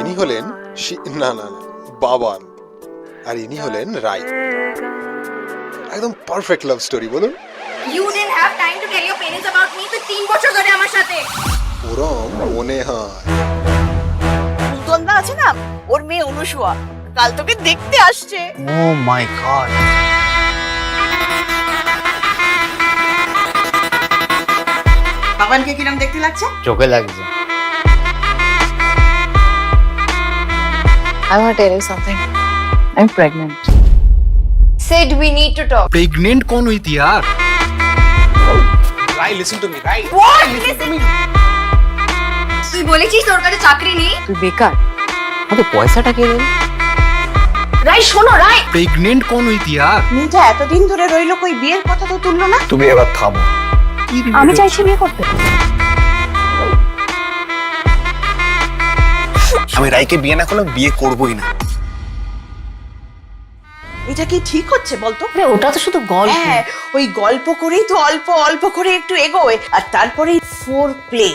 ইনি হলেন না না বাবান। আর ইনি হলেন রাই। একদম পারফেক্ট লাভ স্টোরি বলুন। ওরম মনে হয়। আছে না? ওর মেয়ে অনুসুয়া। কাল তোকে দেখতে আসছে। ও মাই গড বাবানকে কিরম দেখতে লাগছে চোখে লাগছে I want to tell you something. I'm pregnant. said we need to talk pregnant कौन हुई थी यार राई लिसन टू मी राई তুই বলেছিস তোর কাছে চাকরি নেই তুই বেকার আমাদের পয়সাটা কে দেবে রাই শোনো রাই प्रेग्नेंट कौन हुई थी यार মেয়েটা এতদিন ধরে রইলো কই বিয়ের কথা তো তুললো না তুমি এবার থামো আমি চাইছি বিয়ে করতে। আমি রাইকে বিয়ে না করলে বিয়ে করবোই না। এটা কি ঠিক হচ্ছে বলতো? আরে ওটা তো শুধু গল্প। হ্যাঁ ওই গল্প করেই তো অল্প অল্প করে একটু এগোয়। আর তারপরেই ফোর প্লে